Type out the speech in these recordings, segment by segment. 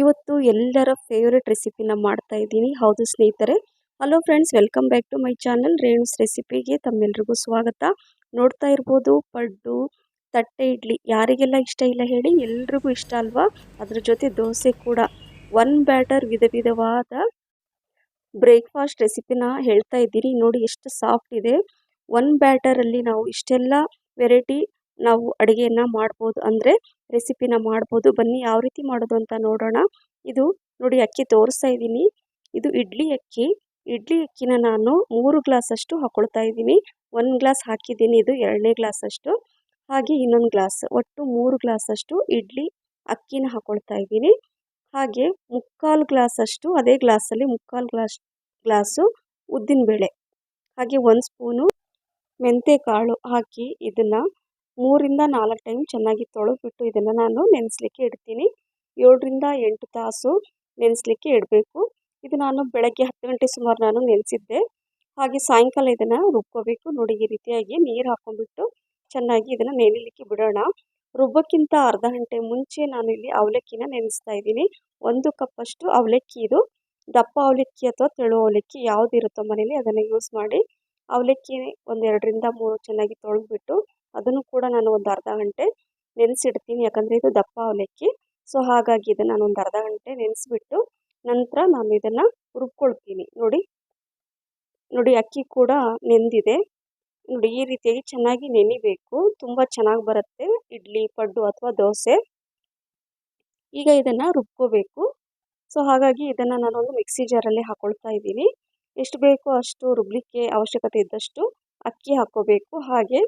ಇವತ್ತು ಎಲ್ಲರ ಫೇವ್ರೆಟ್ ರೆಸಿಪಿನ ಮಾಡ್ತಾ ಇದ್ದೀನಿ. ಹೌದು ಸ್ನೇಹಿತರೆ. Hello friends welcome back to my channel Renu's ರೆಸಿಪಿಗೆ ತಮ್ಮೆಲ್ರಿಗೂ ಸ್ವಾಗತ. ನೋಡ್ತಾ ಇರ್ಬೋದು, ಪಡ್ಡು, ತಟ್ಟೆ ಇಡ್ಲಿ ಯಾರಿಗೆಲ್ಲ ಇಷ್ಟ ಇಲ್ಲ ಹೇಳಿ ಎಲ್ರಿಗೂ ಇಷ್ಟ ಅಲ್ವಾ? ಅದ್ರ ಜೊತೆ ದೋಸೆ ಕೂಡ. ಒನ್ ಬ್ಯಾಟರ್ ವಿಧ ವಿಧವಾದ ಬ್ರೇಕ್ಫಾಸ್ಟ್ ರೆಸಿಪಿನ ಹೇಳ್ತಾ ಇದ್ದೀನಿ. ನೋಡಿ ಎಷ್ಟು ಸಾಫ್ಟ್ ಇದೆ. ಒನ್ ಬ್ಯಾಟರಲ್ಲಿ ನಾವು ಇಷ್ಟೆಲ್ಲ ವೆರೈಟಿ ನಾವು ಅಡುಗೆಯನ್ನು ಮಾಡ್ಬೋದು ಅಂದರೆ ರೆಸಿಪಿನ ಮಾಡ್ಬೋದು. ಬನ್ನಿ, ಯಾವ ರೀತಿ ಮಾಡೋದು ಅಂತ ನೋಡೋಣ. ಇದು ನೋಡಿ ಅಕ್ಕಿ ತೋರಿಸ್ತಾ ಇದ್ದೀನಿ. ಇದು ಇಡ್ಲಿ ಅಕ್ಕಿ. ಇಡ್ಲಿ ಅಕ್ಕಿನ ನಾನು ಮೂರು ಗ್ಲಾಸಷ್ಟು ಹಾಕೊಳ್ತಾ ಇದ್ದೀನಿ. ಒಂದು ಗ್ಲಾಸ್ ಹಾಕಿದ್ದೀನಿ, ಇದು ಎರಡನೇ ಗ್ಲಾಸಷ್ಟು ಹಾಗೆ ಇನ್ನೊಂದು ಗ್ಲಾಸ್, ಒಟ್ಟು ಮೂರು ಗ್ಲಾಸಷ್ಟು ಇಡ್ಲಿ ಅಕ್ಕಿನ ಹಾಕೊಳ್ತಾ ಇದ್ದೀನಿ. ಹಾಗೆ ಮುಕ್ಕಾಲು ಗ್ಲಾಸಷ್ಟು ಅದೇ ಗ್ಲಾಸಲ್ಲಿ ಮುಕ್ಕಾಲು ಗ್ಲಾಸ್, ಗ್ಲಾಸು ಉದ್ದಿನಬೇಳೆ ಹಾಗೆ ಒಂದು ಸ್ಪೂನು ಮೆಂತ್ಯೆ ಕಾಳು ಹಾಕಿ ಇದನ್ನು ಮೂರಿಂದ ನಾಲ್ಕು ಟೈಮ್ ಚೆನ್ನಾಗಿ ತೊಳೆದ್ಬಿಟ್ಟು ಇದನ್ನು ನಾನು ನೆನೆಸ್ಲಿಕ್ಕೆ ಇಡ್ತೀನಿ. ಏಳರಿಂದ ಎಂಟು ತಾಸು ನೆನೆಸ್ಲಿಕ್ಕೆ ಇಡಬೇಕು. ಇದು ನಾನು ಬೆಳಗ್ಗೆ ಹತ್ತು ಗಂಟೆ ಸುಮಾರು ನಾನು ನೆನೆಸಿದ್ದೆ. ಹಾಗೆ ಸಾಯಂಕಾಲ ಇದನ್ನು ರುಬ್ಕೋಬೇಕು. ನೋಡಿ, ಈ ರೀತಿಯಾಗಿ ನೀರು ಹಾಕೊಂಡ್ಬಿಟ್ಟು ಚೆನ್ನಾಗಿ ಇದನ್ನು ನೆನೆಲಿಕ್ಕೆ ಬಿಡೋಣ. ರುಬ್ಬಕ್ಕಿಂತ ಅರ್ಧ ಗಂಟೆ ಮುಂಚೆ ನಾನು ಇಲ್ಲಿ ಅವಲಕ್ಕಿನ ನೆನೆಸ್ತಾ ಇದ್ದೀನಿ. ಒಂದು ಕಪ್ಪಷ್ಟು ಅವಲಕ್ಕಿ ಇದು. ದಪ್ಪ ಅವಲಕ್ಕಿ ಅಥವಾ ತೆಳು ಅವಲಕ್ಕಿ ಯಾವುದಿರುತ್ತೋ ಮನೇಲಿ ಅದನ್ನು ಯೂಸ್ ಮಾಡಿ ಅವಲಕ್ಕಿ ಒಂದೆರಡರಿಂದ ಮೂರು ಚೆನ್ನಾಗಿ ತೊಳೆದ್ಬಿಟ್ಟು ಅದನ್ನು ಕೂಡ ನಾನು ಒಂದು ಅರ್ಧ ಗಂಟೆ ನೆನೆಸಿಡ್ತೀನಿ. ಯಾಕಂದರೆ ಇದು ದಪ್ಪ ಅವಲಕ್ಕಿ. ಸೊ ಹಾಗಾಗಿ ಇದನ್ನು ನಾನು ಒಂದು ಅರ್ಧ ಗಂಟೆ ನೆನೆಸಿಬಿಟ್ಟು ನಂತರ ನಾನು ಇದನ್ನು ರುಬ್ಕೊಳ್ತೀನಿ. ನೋಡಿ. ನೋಡಿ, ಅಕ್ಕಿ ಕೂಡ ನೆಂದಿದೆ. ನೋಡಿ, ಈ ರೀತಿಯಾಗಿ ಚೆನ್ನಾಗಿ ನೆನಿಬೇಕು. ತುಂಬ ಚೆನ್ನಾಗಿ ಬರುತ್ತೆ. ಇಡ್ಲಿ, ಪಡ್ಡು ಅಥವಾ ದೋಸೆ. ಈಗ ಇದನ್ನು ರುಬ್ಕೋಬೇಕು. ಸೊ ಹಾಗಾಗಿ ಇದನ್ನು ಒಂದು ಮಿಕ್ಸಿ ಜಾರಲ್ಲಿ ಹಾಕೊಳ್ತಾ ಇದ್ದೀನಿ. ಎಷ್ಟು ಬೇಕೋ ಅಷ್ಟು ರುಬ್ಲಿಕ್ಕೆ ಅವಶ್ಯಕತೆ ಇದ್ದಷ್ಟು ಅಕ್ಕಿ ಹಾಕ್ಕೋಬೇಕು. ಹಾಗೆ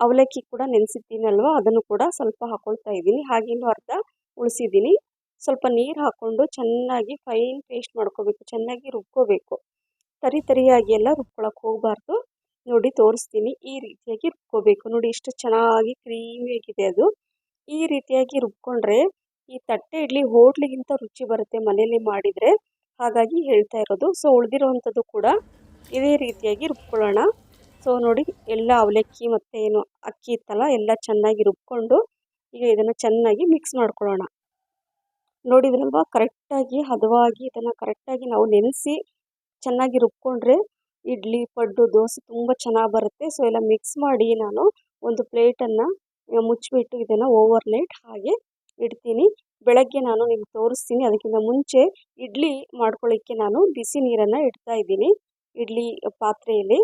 ಅವಲಕ್ಕಿ ಕೂಡ ನೆನೆಸಿದ್ದೀನಲ್ವ ಅದನ್ನು ಕೂಡ ಸ್ವಲ್ಪ ಹಾಕ್ಕೊಳ್ತಾ ಇದ್ದೀನಿ. ಹಾಗೆ ಇನ್ನೂ ಅರ್ಧ ಉಳಿಸಿದ್ದೀನಿ. ಸ್ವಲ್ಪ ನೀರು ಹಾಕ್ಕೊಂಡು ಚೆನ್ನಾಗಿ ಫೈನ್ ಪೇಸ್ಟ್ ಮಾಡ್ಕೋಬೇಕು. ಚೆನ್ನಾಗಿ ರುಬ್ಕೋಬೇಕು. ತರಿ ತರಿಯಾಗಿ ಎಲ್ಲ ರುಬ್ಕೊಳಕ್ಕೆ ಹೋಗಬಾರ್ದು. ನೋಡಿ, ತೋರಿಸ್ತೀನಿ. ಈ ರೀತಿಯಾಗಿ ರುಬ್ಕೋಬೇಕು. ನೋಡಿ, ಇಷ್ಟು ಚೆನ್ನಾಗಿ ಕ್ರೀಮಿಯಾಗಿದೆ ಅದು. ಈ ರೀತಿಯಾಗಿ ರುಬ್ಕೊಂಡ್ರೆ ಈ ತಟ್ಟೆ ಇಡ್ಲಿ ಹೋಟ್ಲಿಗಿಂತ ರುಚಿ ಬರುತ್ತೆ ಮನೆಯಲ್ಲಿ ಮಾಡಿದರೆ. ಹಾಗಾಗಿ ಹೇಳ್ತಾ ಇರೋದು. ಸೊ ಉಳಿದಿರೋವಂಥದ್ದು ಕೂಡ ಇದೇ ರೀತಿಯಾಗಿ ರುಬ್ಕೊಳ್ಳೋಣ. ಸೊ ನೋಡಿ, ಎಲ್ಲ ಅವಲಕ್ಕಿ ಮತ್ತು ಏನು ಅಕ್ಕಿ ಇತ್ತಲ್ಲ, ಎಲ್ಲ ಚೆನ್ನಾಗಿ ರುಬ್ಕೊಂಡು ಈಗ ಇದನ್ನು ಚೆನ್ನಾಗಿ ಮಿಕ್ಸ್ ಮಾಡ್ಕೊಳ್ಳೋಣ. ನೋಡಿದ್ರಲ್ವ ಕರೆಕ್ಟಾಗಿ ಹದವಾಗಿ ಇದನ್ನು ಕರೆಕ್ಟಾಗಿ ನಾವು ನೆನೆಸಿ ಚೆನ್ನಾಗಿ ರುಬ್ಕೊಂಡ್ರೆ ಇಡ್ಲಿ, ಪಡ್ಡು, ದೋಸೆ ತುಂಬ ಚೆನ್ನಾಗಿ ಬರುತ್ತೆ. ಸೊ, ಎಲ್ಲ ಮಿಕ್ಸ್ ಮಾಡಿ ನಾನು ಒಂದು ಪ್ಲೇಟನ್ನು ಮುಚ್ಚಿಬಿಟ್ಟು ಇದನ್ನು ಓವರ್ ನೈಟ್ ಹಾಗೆ ಇಡ್ತೀನಿ. ಬೆಳಗ್ಗೆ ನಾನು ನಿಮ್ಗೆ ತೋರಿಸ್ತೀನಿ. ಅದಕ್ಕಿಂತ ಮುಂಚೆ ಇಡ್ಲಿ ಮಾಡ್ಕೊಳ್ಳಿಕ್ಕೆ ನಾನು ಬಿಸಿ ನೀರನ್ನು ಇಡ್ತಾ ಇದ್ದೀನಿ. ಇಡ್ಲಿ ಪಾತ್ರೆಯಲ್ಲಿ.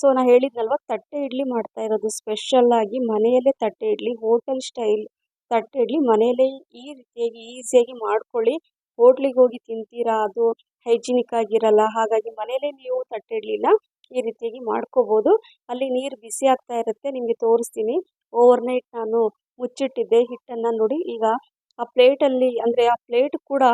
ಸೊ ನಾನು ಹೇಳಿದ್ನಲ್ವ, ತಟ್ಟೆ ಇಡ್ಲಿ ಮಾಡ್ತಾ ಇರೋದು ಸ್ಪೆಷಲ್ಲಾಗಿ ಮನೆಯಲ್ಲೇ ತಟ್ಟೆ ಇಡ್ಲಿ ಹೋಟೆಲ್ ಸ್ಟೈಲ್ ತಟ್ಟೆ ಇಡ್ಲಿ ಮನೆಯಲ್ಲೇ ಈ ರೀತಿಯಾಗಿ ಈಸಿಯಾಗಿ ಮಾಡ್ಕೊಳ್ಳಿ. ಹೋಟ್ಲಿಗೆ ಹೋಗಿ ತಿಂತೀರಾ, ಅದು ಹೈಜಿನಿಕ್ ಆಗಿರಲ್ಲ, ಹಾಗಾಗಿ ಮನೆಯಲ್ಲೇ ನೀವು ತಟ್ಟೆ ಇಡ್ಲಿನ ಈ ರೀತಿಯಾಗಿ ಮಾಡ್ಕೋಬೋದು. ಅಲ್ಲಿ ನೀರು ಬಿಸಿ ಆಗ್ತಾ ಇರುತ್ತೆ, ನಿಮಗೆ ತೋರಿಸ್ತೀನಿ. ಓವರ್ ನೈಟ್ ನಾನು ಮುಚ್ಚಿಟ್ಟಿದ್ದೆ, ಹಿಟ್ಟನ್ನು ನೋಡಿ. ಈಗ ಆ ಪ್ಲೇಟಲ್ಲಿ ಅಂದರೆ ಆ ಪ್ಲೇಟ್ ಕೂಡ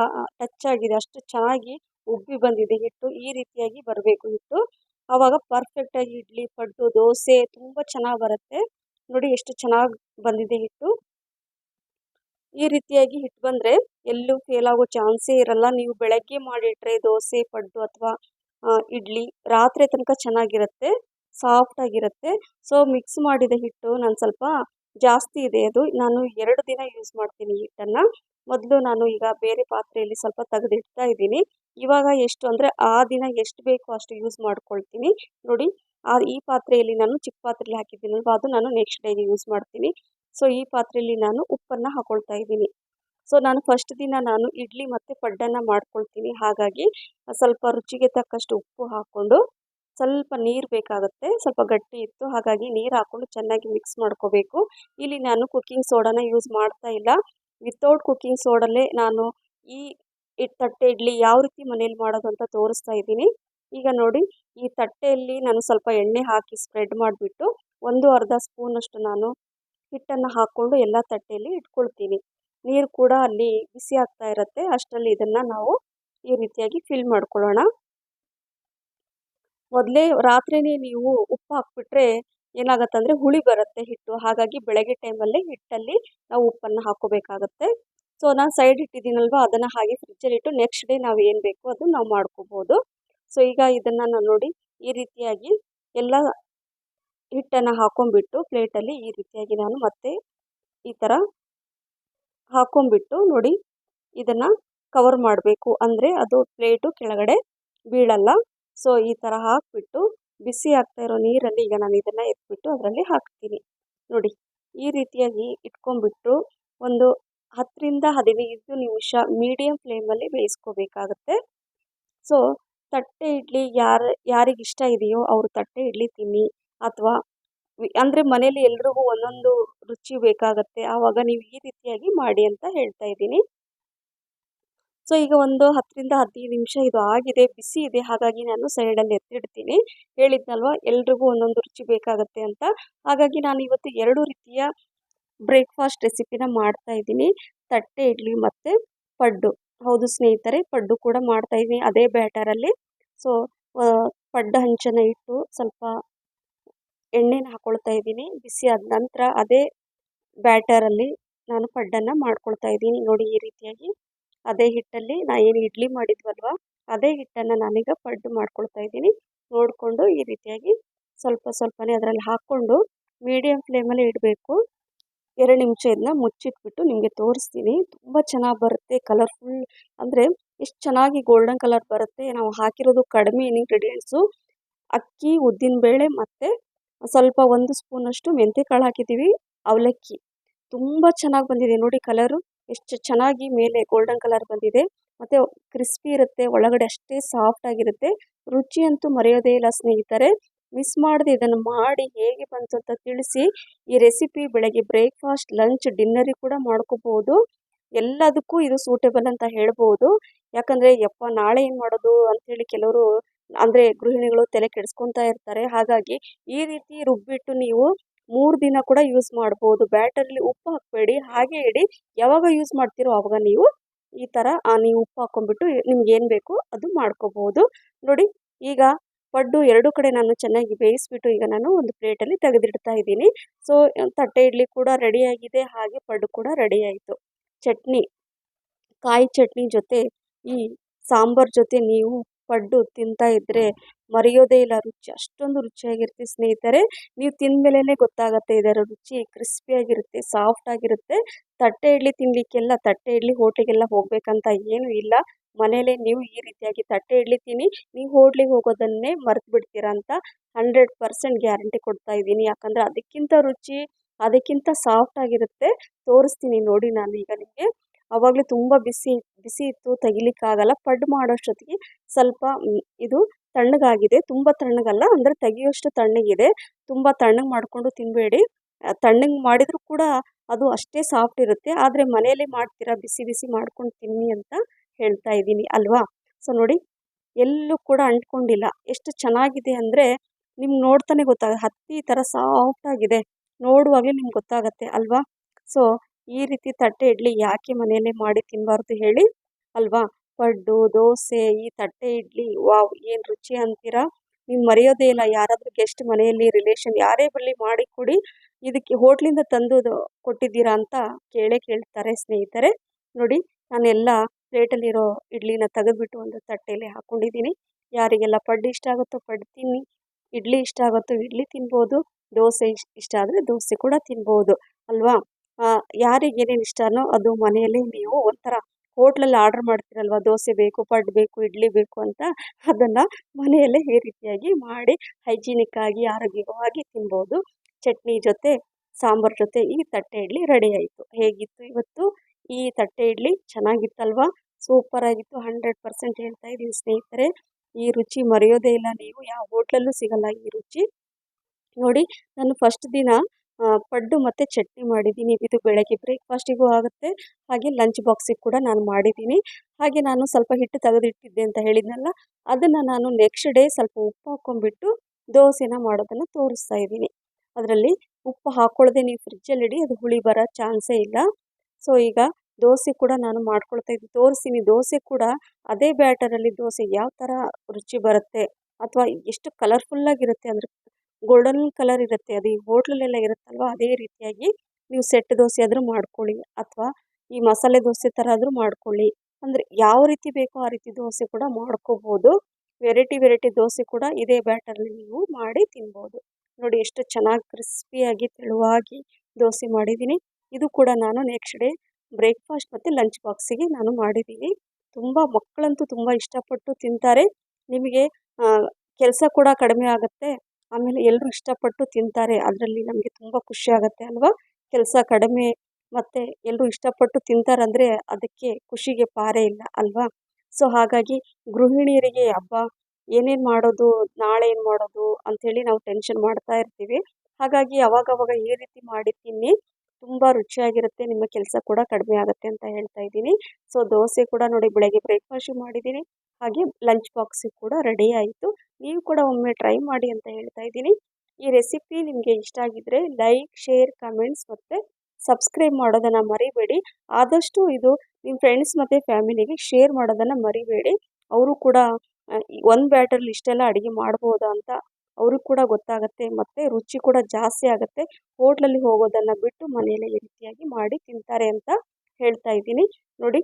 ಟಚ್ ಆಗಿದೆ, ಅಷ್ಟು ಚೆನ್ನಾಗಿ ಉಬ್ಬಿ ಬಂದಿದೆ ಹಿಟ್ಟು. ಈ ರೀತಿಯಾಗಿ ಬರಬೇಕು ಹಿಟ್ಟು. ಆವಾಗ ಪರ್ಫೆಕ್ಟಾಗಿ ಇಡ್ಲಿ, ಪಡ್ಡು, ದೋಸೆ ತುಂಬ ಚೆನ್ನಾಗಿ ಬರುತ್ತೆ. ನೋಡಿ ಎಷ್ಟು ಚೆನ್ನಾಗಿ ಬಂದಿದೆ ಹಿಟ್ಟು. ಈ ರೀತಿಯಾಗಿ ಹಿಟ್ಟು ಬಂದರೆ ಎಲ್ಲೂ ಫೇಲ್ ಆಗೋ ಚಾನ್ಸೇ ಇರಲ್ಲ. ನೀವು ಬೆಳಗ್ಗೆ ಮಾಡಿಟ್ರೆ ದೋಸೆ, ಪಡ್ಡು ಅಥವಾ ಇಡ್ಲಿ ರಾತ್ರಿ ತನಕ ಚೆನ್ನಾಗಿರುತ್ತೆ ಸಾಫ್ಟಾಗಿರುತ್ತೆ ಸೊ ಮಿಕ್ಸ್ ಮಾಡಿದ ಹಿಟ್ಟು ನಾನು ಸ್ವಲ್ಪ ಜಾಸ್ತಿ ಇದೆ ಅದು. ನಾನು ಎರಡು ದಿನ ಯೂಸ್ ಮಾಡ್ತೀನಿ ಹಿಟ್ಟನ್ನು. ಮೊದಲು ನಾನು ಈಗ ಬೇರೆ ಪಾತ್ರೆಯಲ್ಲಿ ಸ್ವಲ್ಪ ತೆಗೆದಿಡ್ತಾ ಇದ್ದೀನಿ. ಇವಾಗ ಎಷ್ಟು ಅಂದರೆ ಆ ದಿನ ಎಷ್ಟು ಬೇಕೋ ಅಷ್ಟು ಯೂಸ್ ಮಾಡ್ಕೊಳ್ತೀನಿ. ನೋಡಿ, ಆ ಈ ಪಾತ್ರೆಯಲ್ಲಿ ನಾನು ಚಿಕ್ಕ ಪಾತ್ರೆಯಲ್ಲಿ ಹಾಕಿದ್ದೀನಲ್ವ, ಅದು ನಾನು ನೆಕ್ಸ್ಟ್ ಡೇಗೆ ಯೂಸ್ ಮಾಡ್ತೀನಿ. ಸೊ ಈ ಪಾತ್ರೆಯಲ್ಲಿ ನಾನು ಉಪ್ಪನ್ನು ಹಾಕೊಳ್ತಾ ಇದ್ದೀನಿ. ಸೊ ನಾನು ಫಸ್ಟ್ ದಿನ ನಾನು ಇಡ್ಲಿ ಮತ್ತು ಪಡ್ಡನ್ನು ಮಾಡ್ಕೊಳ್ತೀನಿ. ಹಾಗಾಗಿ ಸ್ವಲ್ಪ ರುಚಿಗೆ ತಕ್ಕಷ್ಟು ಉಪ್ಪು ಹಾಕ್ಕೊಂಡು ಸ್ವಲ್ಪ ನೀರು ಬೇಕಾಗುತ್ತೆ, ಸ್ವಲ್ಪ ಗಟ್ಟಿ ಇತ್ತು. ಹಾಗಾಗಿ ನೀರು ಹಾಕ್ಕೊಂಡು ಚೆನ್ನಾಗಿ ಮಿಕ್ಸ್ ಮಾಡ್ಕೋಬೇಕು. ಇಲ್ಲಿ ನಾನು ಕುಕ್ಕಿಂಗ್ ಸೋಡಾನ ಯೂಸ್ ಮಾಡ್ತಾ ಇಲ್ಲ. ವಿತೌಟ್ ಕುಕ್ಕಿಂಗ್ ಸೋಡಲ್ಲೇ ನಾನು ಈ ತಟ್ಟೆ ಇಡ್ಲಿ ಯಾವ ರೀತಿ ಮನೇಲಿ ಮಾಡೋದು ಅಂತ ತೋರಿಸ್ತಾ ಇದ್ದೀನಿ. ಈಗ ನೋಡಿ, ಈ ತಟ್ಟೆಯಲ್ಲಿ ನಾನು ಸ್ವಲ್ಪ ಎಣ್ಣೆ ಹಾಕಿ ಸ್ಪ್ರೆಡ್ ಮಾಡಿಬಿಟ್ಟು ಒಂದು ಅರ್ಧ ಸ್ಪೂನಷ್ಟು ನಾನು ಹಿಟ್ಟನ್ನು ಹಾಕ್ಕೊಂಡು ಎಲ್ಲ ತಟ್ಟೆಯಲ್ಲಿ ಇಟ್ಕೊಳ್ತೀನಿ. ನೀರು ಕೂಡ ಅಲ್ಲಿ ಬಿಸಿ ಆಗ್ತಾ ಇರುತ್ತೆ. ಅಷ್ಟರಲ್ಲಿ ಇದನ್ನು ನಾವು ಈ ರೀತಿಯಾಗಿ ಫಿಲ್ ಮಾಡ್ಕೊಳ್ಳೋಣ. ಮೊದಲೇ ರಾತ್ರಿನೇ ನೀವು ಉಪ್ಪು ಹಾಕ್ಬಿಟ್ರೆ ಏನಾಗುತ್ತೆ ಅಂದರೆ ಹುಳಿ ಬರುತ್ತೆ ಹಿಟ್ಟು. ಹಾಗಾಗಿ ಬೆಳಗ್ಗೆ ಟೈಮಲ್ಲಿ ಹಿಟ್ಟಲ್ಲಿ ನಾವು ಉಪ್ಪನ್ನು ಹಾಕೋಬೇಕಾಗತ್ತೆ. ಸೊ, ನಾನು ಸೈಡ್ ಇಟ್ಟಿದ್ದೀನಲ್ವ, ಅದನ್ನು ಹಾಗೆ ಫ್ರಿಜ್ಜಲ್ಲಿ ಇಟ್ಟು ನೆಕ್ಸ್ಟ್ ಡೇ ನಾವು ಏನು ಬೇಕು ಅದು ನಾವು ಮಾಡ್ಕೋಬೋದು. ಸೊ, ಈಗ ಇದನ್ನು ನಾನು ನೋಡಿ ಈ ರೀತಿಯಾಗಿ ಎಲ್ಲ ಹಿಟ್ಟನ್ನು ಹಾಕೊಂಡ್ಬಿಟ್ಟು ಪ್ಲೇಟಲ್ಲಿ ಈ ರೀತಿಯಾಗಿ ನಾನು ಮತ್ತೆ ಈ ಥರ ಹಾಕೊಂಡ್ಬಿಟ್ಟು ನೋಡಿ ಇದನ್ನು ಕವರ್ ಮಾಡಬೇಕು. ಅಂದರೆ ಅದು ಪ್ಲೇಟು ಕೆಳಗಡೆ ಬೀಳಲ್ಲ. ಸೊ, ಈ ಥರ ಹಾಕಿಬಿಟ್ಟು ಬಿಸಿ ಆಗ್ತಾ ಇರೋ ನೀರಲ್ಲಿ ಈಗ ನಾನು ಇದನ್ನು ಎತ್ಬಿಟ್ಟು ಅದರಲ್ಲಿ ಹಾಕ್ತೀನಿ. ನೋಡಿ, ಈ ರೀತಿಯಾಗಿ ಇಟ್ಕೊಂಡ್ಬಿಟ್ಟು ಒಂದು ಹತ್ತರಿಂದ ಹದಿನೈದು ನಿಮಿಷ ಮೀಡಿಯಮ್ ಫ್ಲೇಮಲ್ಲಿ ಬೇಯಿಸ್ಕೋಬೇಕಾಗತ್ತೆ. ಸೊ, ತಟ್ಟೆ ಇಡ್ಲಿ ಯಾರು ಯಾರಿಗಿಷ್ಟ ಇದೆಯೋ ಅವರು ತಟ್ಟೆ ಇಡ್ಲಿ ತಿನ್ನಿ ಅಥವಾ ಅಂದರೆ ಮನೇಲಿ ಎಲ್ರಿಗೂ ಒಂದೊಂದು ರುಚಿ ಬೇಕಾಗತ್ತೆ. ಆವಾಗ ನೀವು ಈ ರೀತಿಯಾಗಿ ಮಾಡಿ ಅಂತ ಹೇಳ್ತಾ ಇದ್ದೀನಿ. ಸೊ, ಈಗ ಒಂದು ಹತ್ತರಿಂದ ಹದಿನೈದು ನಿಮಿಷ ಇದು ಆಗಿದೆ, ಬಿಸಿ ಇದೆ, ಹಾಗಾಗಿ ನಾನು ಸೈಡಲ್ಲಿ ಎತ್ತಿಡ್ತೀನಿ. ಹೇಳಿದ್ನಲ್ವ, ಎಲ್ರಿಗೂ ಒಂದೊಂದು ರುಚಿ ಬೇಕಾಗುತ್ತೆ ಅಂತ. ಹಾಗಾಗಿ ನಾನು ಇವತ್ತು ಎರಡು ರೀತಿಯ ಬ್ರೇಕ್ಫಾಸ್ಟ್ ರೆಸಿಪಿನ ಮಾಡ್ತಾ ಇದ್ದೀನಿ. ತಟ್ಟೆ, ಇಡ್ಲಿ ಮತ್ತು ಪಡ್ಡು. ಹೌದು ಸ್ನೇಹಿತರೆ, ಪಡ್ಡು ಕೂಡ ಮಾಡ್ತಾ ಇದ್ದೀನಿ ಅದೇ ಬ್ಯಾಟರಲ್ಲಿ ಸೊ ಪಡ್ಡು ಹಂಚನ್ನು ಇಟ್ಟು ಸ್ವಲ್ಪ ಎಣ್ಣೆನ ಹಾಕ್ಕೊಳ್ತಾ ಇದ್ದೀನಿ. ಬಿಸಿ ಆದ ನಂತರ ಅದೇ ಬ್ಯಾಟರಲ್ಲಿ ನಾನು ಪಡ್ಡನ್ನು ಮಾಡ್ಕೊಳ್ತಾ ಇದ್ದೀನಿ. ನೋಡಿ ಈ ರೀತಿಯಾಗಿ. ಅದೇ ಹಿಟ್ಟಲ್ಲಿ ನಾ ಏನು ಇಡ್ಲಿ ಮಾಡಿದ್ವಲ್ವ, ಅದೇ ಹಿಟ್ಟನ್ನು ನಾನೀಗ ಪಡ್ಡು ಮಾಡ್ಕೊಳ್ತಾ ಇದ್ದೀನಿ. ನೋಡಿಕೊಂಡು ಈ ರೀತಿಯಾಗಿ ಸ್ವಲ್ಪ ಸ್ವಲ್ಪನೇ ಅದರಲ್ಲಿ ಹಾಕ್ಕೊಂಡು ಮೀಡಿಯಮ್ ಫ್ಲೇಮಲ್ಲಿ ಇಡಬೇಕು. ಎರಡು ನಿಮಿಷ ಇದನ್ನ ಮುಚ್ಚಿಟ್ಬಿಟ್ಟು ನಿಮಗೆ ತೋರಿಸ್ತೀನಿ. ತುಂಬ ಚೆನ್ನಾಗಿ ಬರುತ್ತೆ ಕಲರ್ಫುಲ್ ಅಂದರೆ ಎಷ್ಟು ಚೆನ್ನಾಗಿ ಗೋಲ್ಡನ್ ಕಲರ್ ಬರುತ್ತೆ. ನಾವು ಹಾಕಿರೋದು ಕಡಿಮೆ ಇಂಗ್ರೀಡಿಯೆಂಟ್ಸು ಅಕ್ಕಿ ಉದ್ದಿನಬೇಳೆ ಮತ್ತು ಸ್ವಲ್ಪ ಒಂದು ಸ್ಪೂನಷ್ಟು ಮೆಂತ್ಯ ಕಾಳು ಹಾಕಿದ್ದೀವಿ, ಅವಲಕ್ಕಿ. ತುಂಬ ಚೆನ್ನಾಗಿ ಬಂದಿದೆ ನೋಡಿ ಕಲರು ಎಷ್ಟು ಚೆನ್ನಾಗಿ ಮೇಲೆ ಗೋಲ್ಡನ್ ಕಲರ್ ಬಂದಿದೆ. ಮತ್ತು ಕ್ರಿಸ್ಪಿ ಇರುತ್ತೆ, ಒಳಗಡೆ ಅಷ್ಟೇ ಸಾಫ್ಟ್ ಆಗಿರುತ್ತೆ. ರುಚಿ ಅಂತೂ ಮರೆಯೋದೇ ಇಲ್ಲ ಸ್ನೇಹಿತರೆ. ಮಿಸ್ ಮಾಡದೆ ಇದನ್ನು ಮಾಡಿ ಹೇಗೆ ಬಂತು ಅಂತ ತಿಳಿಸಿ. ಈ ರೆಸಿಪಿ ಬೆಳಗ್ಗೆ ಬ್ರೇಕ್ಫಾಸ್ಟ್ ಲಂಚ್ ಡಿನ್ನರಿ ಕೂಡ ಮಾಡ್ಕೋಬೋದು. ಎಲ್ಲದಕ್ಕೂ ಇದು ಸೂಟೇಬಲ್ ಅಂತ ಹೇಳ್ಬೋದು. ಯಾಕಂದರೆ, ಯಪ್ಪ, ನಾಳೆ ಏನು ಮಾಡೋದು? ಅಂಥೇಳಿ ಕೆಲವರು, ಅಂದರೆ ಗೃಹಿಣಿಗಳು ತಲೆ ಕೆಡಿಸ್ಕೊತಾ ಇರ್ತಾರೆ. ಹಾಗಾಗಿ ಈ ರೀತಿ ರುಬ್ಬಿಟ್ಟು ನೀವು ಮೂರು ದಿನ ಕೂಡ ಯೂಸ್ ಮಾಡ್ಬೋದು. ಬ್ಯಾಟರಲ್ಲಿ ಉಪ್ಪು ಹಾಕಬೇಡಿ, ಹಾಗೆ ಇಡಿ. ಯಾವಾಗ ಯೂಸ್ ಮಾಡ್ತೀರೋ ಆವಾಗ ನೀವು ಈ ಥರ ನೀವು ಉಪ್ಪು ಹಾಕ್ಕೊಂಬಿಟ್ಟು ನಿಮ್ಗೆ ಏನು ಬೇಕು ಅದು ಮಾಡ್ಕೋಬೋದು. ನೋಡಿ, ಈಗ ಪಡ್ಡು ಎರಡು ಕಡೆ ನಾನು ಚೆನ್ನಾಗಿ ಬೇಯಿಸ್ಬಿಟ್ಟು ಈಗ ನಾನು ಒಂದು ಪ್ಲೇಟಲ್ಲಿ ತೆಗೆದಿಡ್ತಾ ಇದ್ದೀನಿ. ಸೊ ತಟ್ಟೆ ಇಡ್ಲಿ ಕೂಡ ರೆಡಿಯಾಗಿದೆ ಹಾಗೆ ಪಡ್ಡು ಕೂಡ ರೆಡಿ ಆಯಿತು. ಚಟ್ನಿ, ಕಾಯಿ ಚಟ್ನಿ ಜೊತೆ ಈ ಸಾಂಬಾರ್ ಜೊತೆ ನೀವು ಪಡ್ಡು ತಿಂತಾ ಇದ್ದರೆ ಮರೆಯೋದೇ ಇಲ್ಲ ರುಚಿ. ಅಷ್ಟೊಂದು ರುಚಿಯಾಗಿರುತ್ತೆ ಸ್ನೇಹಿತರೆ. ನೀವು ತಿಂದಮೇಲೆ ಗೊತ್ತಾಗುತ್ತೆ ಇದರ ರುಚಿ ಕ್ರಿಸ್ಪಿಯಾಗಿರುತ್ತೆ ಸಾಫ್ಟಾಗಿರುತ್ತೆ ತಟ್ಟೆ ಇಡ್ಲಿ ತಿನ್ನಲಿಕ್ಕೆಲ್ಲ ತಟ್ಟೆ ಇಡ್ಲಿ ಹೋಟ್ಲಿಗೆಲ್ಲ ಹೋಗಬೇಕಂತ ಏನೂ ಇಲ್ಲ. ಮನೇಲೇ ನೀವು ಈ ರೀತಿಯಾಗಿ ತಟ್ಟೆ ಇಡ್ಲಿ ತಿನ್ನಿ, ನೀವು ಹೋಟ್ಲಿಗೆ ಹೋಗೋದನ್ನೇ ಮರೆತು ಬಿಡ್ತೀರಾ ಅಂತ ಹಂಡ್ರೆಡ್ ಪರ್ಸೆಂಟ್ ಗ್ಯಾರಂಟಿ ಕೊಡ್ತಾ ಇದ್ದೀನಿ. ಯಾಕಂದರೆ ಅದಕ್ಕಿಂತ ರುಚಿ, ಅದಕ್ಕಿಂತ ಸಾಫ್ಟಾಗಿರುತ್ತೆ ತೋರಿಸ್ತೀನಿ ನೋಡಿ ನಾನು ಈಗ ನಿಮಗೆ. ಆವಾಗಲೇ ತುಂಬ ಬಿಸಿ ಬಿಸಿ ಇತ್ತು, ತೆಗಿಲಿಕ್ಕಾಗಲ್ಲ. ಪಡ್ ಮಾಡೋಷ್ಟೊತ್ತಿಗೆ ಸ್ವಲ್ಪ ಇದು ತಣ್ಣಗಾಗಿದೆ. ತುಂಬ ತಣ್ಣಗಲ್ಲ, ಅಂದರೆ ತೆಗೆಯುವಷ್ಟು ತಣ್ಣಗಿದೆ. ತುಂಬ ತಣ್ಣಗೆ ಮಾಡಿಕೊಂಡು ತಿನ್ನಬೇಡಿ ತಣ್ಣಗೆ ಮಾಡಿದರೂ ಕೂಡ ಅದು ಅಷ್ಟೇ ಸಾಫ್ಟ್ ಇರುತ್ತೆ. ಆದರೆ ಮನೆಯಲ್ಲೇ ಮಾಡ್ತೀರಾ, ಬಿಸಿ ಬಿಸಿ ಮಾಡ್ಕೊಂಡು ತಿನ್ನಿ ಅಂತ ಹೇಳ್ತಾ ಇದ್ದೀನಿ, ಅಲ್ವಾ? ಸೊ, ನೋಡಿ, ಎಲ್ಲೂ ಕೂಡ ಅಂಟ್ಕೊಂಡಿಲ್ಲ. ಎಷ್ಟು ಚೆನ್ನಾಗಿದೆ ಅಂದರೆ ನಿಮ್ಗೆ ನೋಡ್ತಾನೆ ಗೊತ್ತಾಗ, ಹತ್ತಿ ಥರ ಸಾಫ್ಟಾಗಿದೆ ನೋಡುವಾಗಲೇ ನಿಮ್ಗೆ ಗೊತ್ತಾಗತ್ತೆ, ಅಲ್ವಾ? ಸೊ, ಈ ರೀತಿ ತಟ್ಟೆ ಇಡ್ಲಿ ಯಾಕೆ ಮನೆಯಲ್ಲೇ ಮಾಡಿ ತಿನ್ನಬಾರ್ದು ಹೇಳಿ, ಅಲ್ವಾ? ಪಡ್ಡು, ದೋಸೆ, ಈ ತಟ್ಟೆ ಇಡ್ಲಿ, ವಾವ್, ಏನು ರುಚಿ ಅಂತೀರಾ? ನೀವು ಮರೆಯೋದೇ ಇಲ್ಲ, ಯಾರಾದರೂ ಗೆಸ್ಟ್ ಮನೆಯಲ್ಲಿ ರಿಲೇಷನ್ ಯಾರೇ ಬರಲಿ ಮಾಡಿ ಕೊಡಿ, ಇದಕ್ಕೆ ಹೋಟ್ಲಿಂದ ತಂದು ಕೊಟ್ಟಿದ್ದೀರಾ ಅಂತ ಕೇಳೇ ಕೇಳ್ತಾರೆ ಸ್ನೇಹಿತರೆ. ನೋಡಿ, ನಾನೆಲ್ಲ ಪ್ಲೇಟಲ್ಲಿರೋ ಇಡ್ಲಿನ ತೆಗೆದುಬಿಟ್ಟು ಒಂದು ತಟ್ಟೆಯಲ್ಲಿ ಹಾಕ್ಕೊಂಡಿದ್ದೀನಿ ಯಾರಿಗೆಲ್ಲ ಪಡ್ಡು ಇಷ್ಟ ಆಗುತ್ತೋ ಪಡ್ಡು ತಿನ್ನಿ. ಇಡ್ಲಿ ಇಷ್ಟ ಆಗುತ್ತೋ ಇಡ್ಲಿ ತಿನ್ಬೋದು, ದೋಸೆ ಇಷ್ಟ ಆದರೆ ದೋಸೆ ಕೂಡ ತಿನ್ಬೋದು, ಅಲ್ವಾ? ಯಾರಿಗೆ ಏನೇನು ಇಷ್ಟನೋ ಅದು ಮನೆಯಲ್ಲಿ ನೀವು ಒಂಥರ ಹೋಟ್ಲಲ್ಲಿ ಆರ್ಡ್ರ್ ಮಾಡ್ತೀರಲ್ವ? ದೋಸೆ ಬೇಕು, ಪಡ್ ಬೇಕು, ಇಡ್ಲಿ ಬೇಕು ಅಂತ ಅದನ್ನು ಮನೆಯಲ್ಲೇ ಈ ರೀತಿಯಾಗಿ ಮಾಡಿ ಹೈಜೀನಿಕ್ಕಾಗಿ ಆರೋಗ್ಯವಾಗಿ ತಿನ್ಬೋದು. ಚಟ್ನಿ ಜೊತೆ, ಸಾಂಬಾರು ಜೊತೆ ಈ ತಟ್ಟೆ ಇಡ್ಲಿ ರೆಡಿ ಆಯಿತು. ಹೇಗಿತ್ತು ಇವತ್ತು? ಈ ತಟ್ಟೆ ಇಡ್ಲಿ ಚೆನ್ನಾಗಿತ್ತಲ್ವಾ? ಸೂಪರಾಗಿತ್ತು ಹಂಡ್ರೆಡ್ ಪರ್ಸೆಂಟ್ ಹೇಳ್ತಾ ಇದ್ದೀನಿ ಸ್ನೇಹಿತರೆ. ಈ ರುಚಿ ಮರೆಯೋದೇ ಇಲ್ಲ ನೀವು. ಯಾವ ಹೋಟ್ಲಲ್ಲೂ ಸಿಗಲ್ಲ ಈ ರುಚಿ. ನೋಡಿ, ನಾನು ಫಸ್ಟ್ ದಿನ ಪಡ್ಡು ಮತ್ತು ಚಟ್ನಿ ಮಾಡಿದ್ದೀನಿ. ಇದು ಬೆಳಗ್ಗೆ ಬ್ರೇಕ್ಫಾಸ್ಟಿಗೂ ಆಗುತ್ತೆ. ಹಾಗೆ ಲಂಚ್ ಬಾಕ್ಸಿಗೆ ಕೂಡ ನಾನು ಮಾಡಿದ್ದೀನಿ. ಹಾಗೆ ನಾನು ಸ್ವಲ್ಪ ಹಿಟ್ಟು ತೆಗೆದಿಟ್ಟಿದ್ದೆ ಅಂತ ಹೇಳಿದ್ನಲ್ಲ, ಅದನ್ನು ನಾನು ನೆಕ್ಸ್ಟ್ ಡೇ ಸ್ವಲ್ಪ ಉಪ್ಪು ಹಾಕ್ಕೊಂಡ್ಬಿಟ್ಟು ದೋಸೆನ ಮಾಡೋದನ್ನು ತೋರಿಸ್ತಾ ಇದ್ದೀನಿ. ಅದರಲ್ಲಿ ಉಪ್ಪು ಹಾಕ್ಕೊಳ್ಳದೆ ನೀವು ಫ್ರಿಜ್ಜಲ್ಲಿಡಿ ಅದು ಹುಳಿ ಬರೋ ಚಾನ್ಸೇ ಇಲ್ಲ. ಸೊ ಈಗ ದೋಸೆ ಕೂಡ ನಾನು ಮಾಡ್ಕೊಳ್ತಾ ಇದ್ದೀನಿ ತೋರಿಸ್ತೀನಿ. ದೋಸೆ ಕೂಡ ಅದೇ ಬ್ಯಾಟರಲ್ಲಿ ದೋಸೆ ಯಾವ ಥರ ರುಚಿ ಬರುತ್ತೆ, ಅಥವಾ ಎಷ್ಟು ಕಲರ್ಫುಲ್ಲಾಗಿರುತ್ತೆ ಅಂದರೆ ಗೋಲ್ಡನ್ ಕಲರ್ ಇರುತ್ತೆ. ಅದು ಈ ಹೋಟ್ಲಲ್ಲೆಲ್ಲ ಇರುತ್ತಲ್ವ, ಅದೇ ರೀತಿಯಾಗಿ ನೀವು ಸೆಟ್ ದೋಸೆ ಆದರೂ ಮಾಡ್ಕೊಳ್ಳಿ ಅಥವಾ ಈ ಮಸಾಲೆ ದೋಸೆ ಥರ ಆದರೂ ಮಾಡ್ಕೊಳ್ಳಿ. ಅಂದರೆ ಯಾವ ರೀತಿ ಬೇಕೋ ಆ ರೀತಿ ದೋಸೆ ಕೂಡ ಮಾಡ್ಕೋಬೋದು. ವೆರೈಟಿ ವೆರೈಟಿ ದೋಸೆ ಕೂಡ ಇದೇ ಬ್ಯಾಟರ್ಲಿ ನೀವು ಮಾಡಿ ತಿನ್ಬೋದು. ನೋಡಿ ಎಷ್ಟು ಚೆನ್ನಾಗಿ ಕ್ರಿಸ್ಪಿಯಾಗಿ ತೆಳುವಾಗಿ ದೋಸೆ ಮಾಡಿದ್ದೀನಿ. ಇದು ಕೂಡ ನಾನು ನೆಕ್ಸ್ಟ್ ಡೇ ಬ್ರೇಕ್ಫಾಸ್ಟ್ ಮತ್ತು ಲಂಚ್ ಬಾಕ್ಸಿಗೆ ನಾನು ಮಾಡಿದ್ದೀನಿ. ತುಂಬ ಮಕ್ಕಳಂತೂ ತುಂಬ ಇಷ್ಟಪಟ್ಟು ತಿಂತಾರೆ. ನಿಮಗೆ ಕೆಲಸ ಕೂಡ ಕಡಿಮೆ ಆಗುತ್ತೆ. ಆಮೇಲೆ ಎಲ್ಲರೂ ಇಷ್ಟಪಟ್ಟು ತಿಂತಾರೆ. ಅದರಲ್ಲಿ ನಮಗೆ ತುಂಬ ಖುಷಿ ಆಗುತ್ತೆ ಅಲ್ವಾ? ಕೆಲಸ ಕಡಿಮೆ ಮತ್ತು ಎಲ್ಲರೂ ಇಷ್ಟಪಟ್ಟು ತಿಂತಾರಂದರೆ ಅದಕ್ಕೆ ಖುಷಿಗೆ ಪಾರೇ ಇಲ್ಲ ಅಲ್ವಾ? ಸೊ, ಹಾಗಾಗಿ ಗೃಹಿಣಿಯರಿಗೆ ಹಬ್ಬ, ಏನೇನು ಮಾಡೋದು, ನಾಳೆ ಏನು ಮಾಡೋದು ಅಂಥೇಳಿ ನಾವು ಟೆನ್ಷನ್ ಮಾಡ್ತಾ ಇರ್ತೀವಿ. ಹಾಗಾಗಿ ಅವಾಗವಾಗ ಈ ರೀತಿ ಮಾಡಿ ತಿನ್ನಿ. ತುಂಬ ರುಚಿಯಾಗಿರುತ್ತೆ. ನಿಮ್ಮ ಕೆಲಸ ಕೂಡ ಕಡಿಮೆ ಆಗುತ್ತೆ ಅಂತ ಹೇಳ್ತಾ ಇದ್ದೀನಿ. ಸೊ, ದೋಸೆ ಕೂಡ ನೋಡಿ ಬೆಳಗ್ಗೆ ಬ್ರೇಕ್ಫಾಸ್ಟು ಮಾಡಿದ್ದೀನಿ. ಹಾಗೆ ಲಂಚ್ ಬಾಕ್ಸಿಗೆ ಕೂಡ ರೆಡಿ ಆಯಿತು. ನೀವು ಕೂಡ ಒಮ್ಮೆ ಟ್ರೈ ಮಾಡಿ ಅಂತ ಹೇಳ್ತಾ ಇದ್ದೀನಿ. ಈ ರೆಸಿಪಿ ನಿಮಗೆ ಇಷ್ಟ ಆಗಿದ್ದರೆ ಲೈಕ್ ಶೇರ್ ಕಮೆಂಟ್ಸ್ ಮತ್ತು ಸಬ್ಸ್ಕ್ರೈಬ್ ಮಾಡೋದನ್ನು ಮರಿಬೇಡಿ. ಆದಷ್ಟು ಇದು ನಿಮ್ಮ ಫ್ರೆಂಡ್ಸ್ ಮತ್ತು ಫ್ಯಾಮಿಲಿಗೆ ಶೇರ್ ಮಾಡೋದನ್ನು ಮರಿಬೇಡಿ. ಅವರು ಕೂಡ ಒಂದು ಬ್ಯಾಟರ್ಲಿ ಇಷ್ಟೆಲ್ಲ ಅಡುಗೆ ಮಾಡ್ಬೋದಾ ಅಂತ ಅವ್ರಿಗೆ ಕೂಡ ಗೊತ್ತಾಗುತ್ತೆ ಮತ್ತು ರುಚಿ ಕೂಡ ಜಾಸ್ತಿ ಆಗುತ್ತೆ. ಹೋಟ್ಲಲ್ಲಿ ಹೋಗೋದನ್ನು ಬಿಟ್ಟು ಮನೆಯಲ್ಲೇ ಈ ರೀತಿಯಾಗಿ ಮಾಡಿ ತಿಂತಾರೆ ಅಂತ ಹೇಳ್ತಾ ಇದ್ದೀನಿ. ನೋಡಿ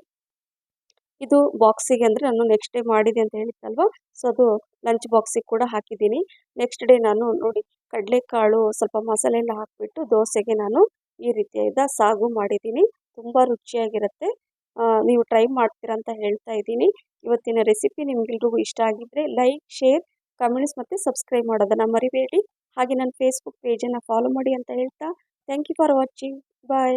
ಇದು ಬಾಕ್ಸಿಗೆ ಅಂದರೆ ನಾನು ನೆಕ್ಸ್ಟ್ ಡೇ ಮಾಡಿದೆ ಅಂತ ಹೇಳಿದ್ದಲ್ವ ಸೊ ಅದು ಲಂಚ್ ಬಾಕ್ಸಿಗೆ ಕೂಡ ಹಾಕಿದ್ದೀನಿ. ನೆಕ್ಸ್ಟ್ ಡೇ ನಾನು ನೋಡಿ ಕಡಲೆಕಾಳು, ಸ್ವಲ್ಪ ಮಸಾಲೆ ಎಲ್ಲ ಹಾಕಿಬಿಟ್ಟು ದೋಸೆಗೆ ನಾನು ಈ ರೀತಿಯಾದ ಸಾಗು ಮಾಡಿದ್ದೀನಿ. ತುಂಬ ರುಚಿಯಾಗಿರುತ್ತೆ. ನೀವು ಟ್ರೈ ಮಾಡ್ತೀರಾ ಅಂತ ಹೇಳ್ತಾ ಇದ್ದೀನಿ. ಇವತ್ತಿನ ರೆಸಿಪಿ ನಿಮ್ಗೆಲ್ರಿಗೂ ಇಷ್ಟ ಆಗಿದ್ರೆ ಲೈಕ್ ಶೇರ್ ಕಮೆಂಟ್ಸ್ ಮತ್ತು ಸಬ್ಸ್ಕ್ರೈಬ್ ಮಾಡೋದನ್ನು ಮರಿಬೇಡಿ. ಹಾಗೆ ನನ್ನ ಫೇಸ್ಬುಕ್ ಪೇಜನ್ನು ಫಾಲೋ ಮಾಡಿ ಅಂತ ಹೇಳ್ತಾ thank you for watching bye